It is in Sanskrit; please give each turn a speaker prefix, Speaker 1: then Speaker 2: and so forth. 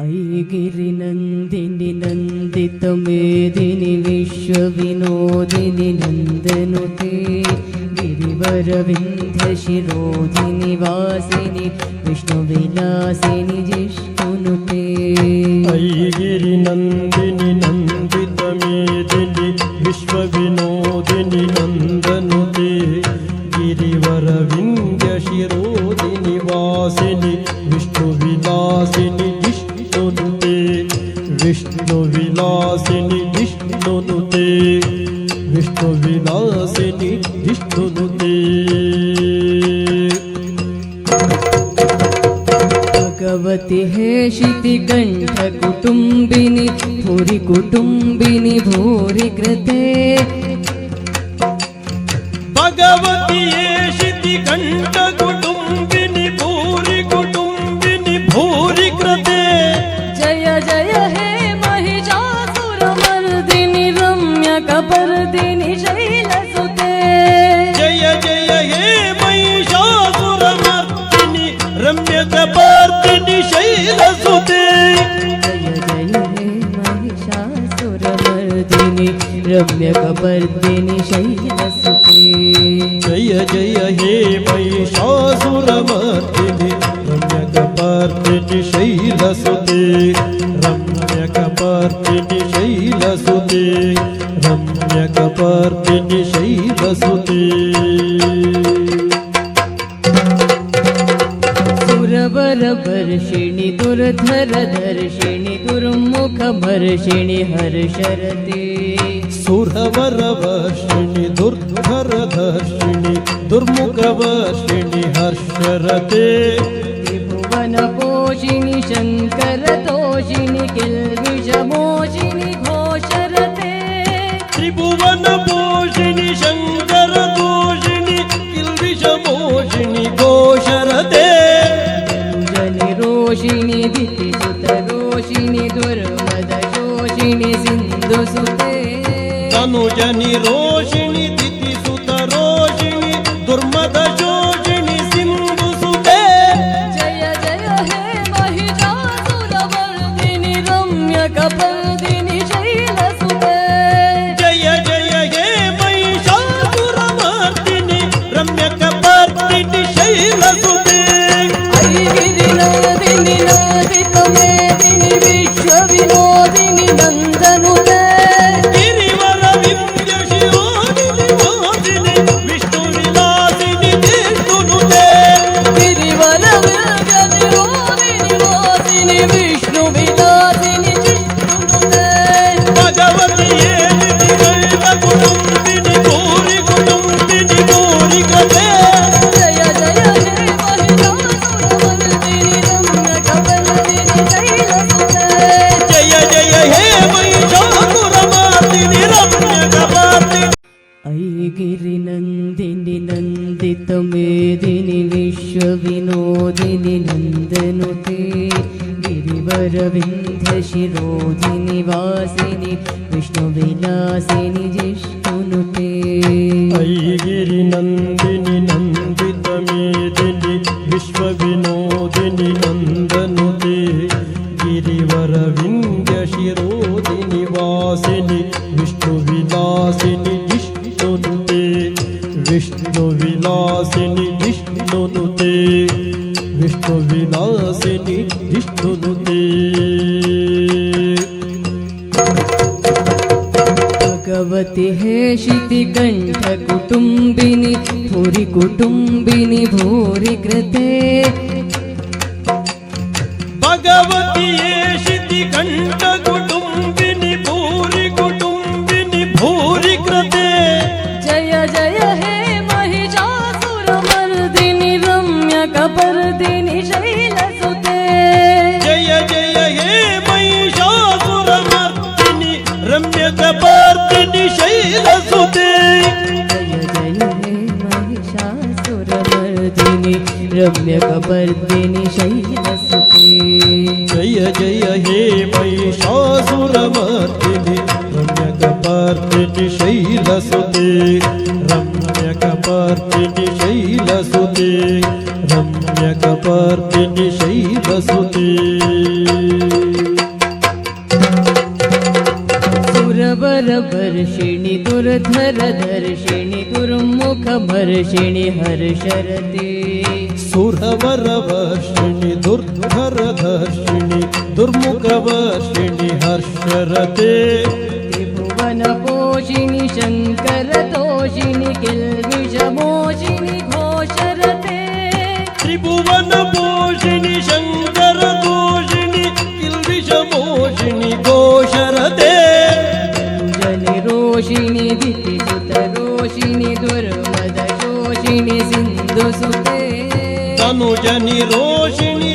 Speaker 1: ऐगिरिनन्दिनि नन्दितमेदिनि विश्वविनोदिनि नन्दनुते गिरिवरविन्ध्यशिरोधिनि वासिनि जिष्णुनुते
Speaker 2: विष्णुविलासिनि जिष्णुनुते
Speaker 1: भगवति हे शितिकण्ठकुटुम्बिनि भूरि कुटुम्बिनि भूरि कृते।
Speaker 2: भगवति येषिति कण्ठकुटुम्बिनि
Speaker 1: शैलसुते
Speaker 2: जय जय हे महिषासुरमर्दिनि रम्यकपर्दिनि शैलसुते
Speaker 1: जय जय हे महिषासुरमर्दिनि रम्यकपर्दिनि शैलसुते
Speaker 2: रम्यकपर्दिनि शैलसुते रम्यकपर्दिनि शैलसुते
Speaker 1: सुरवरवर्षिणि दुर्धरदर्शिणि दुर्मुखमर्षिणि हर्षरते।
Speaker 2: सुरवरवर्षिणि दुर्धरदर्शिनि दुर्मुखवर्षिणि हर्षरते।
Speaker 1: त्रिभुवनपोषिणि शङ्करतोषिणि किल्बिषमोषिणि घोषरते।
Speaker 2: त्रिभुवनपोषिणि సింధు సుతే
Speaker 1: తనుజని రోషిణి विश्वविनोदिनि नन्दनुते गिरिवरविन्ध्यशिरोधिनि वासिनि विष्णुविलासिनि जिष्णुनुते।
Speaker 2: ऐगिरिनन्दिनि नन्दितमेदिनि विश्वविनोदिनि नन्दनुते। गिरिवरविन्द्यशिरोदिनि वासिनि विष्णुविलासिनि जिष्णुनुते। विष्णुविलासिनि విష్ణు
Speaker 1: విలాసిని విష్ణును భగవతి హేషితి కంఠ కుటుంబిని భూరి
Speaker 2: కుటుంబిని భూరి కృతే భగవతి परदिनी शैल सुते
Speaker 1: जय जय हे महिषासुरमर्दिनि रम्य कपर्दिनि शैल सुते
Speaker 2: जय जय हे महिषासुरमर्दिनि रम्य कपर्दिनि शैल सुते
Speaker 1: जय जय हे महिषासुरमर्दिनि रम्य
Speaker 2: कपर्दिनि शैल सुते रम्य कपरी शैलसुते सुरवर शैलसुते।
Speaker 1: सुरवरवर्षिणि धर्षिणी दुर्मुख हर्षरते।
Speaker 2: सुरवरवर्षिणि भर्षिणी दुर्मुखवर्षिणि हर्षरते।
Speaker 1: भुवन शङ्करतोषिणि किल् निधिति सुतरोषिणि दुर्मदशोषिणि सिन्धुसुते तनुजनि रोषिणि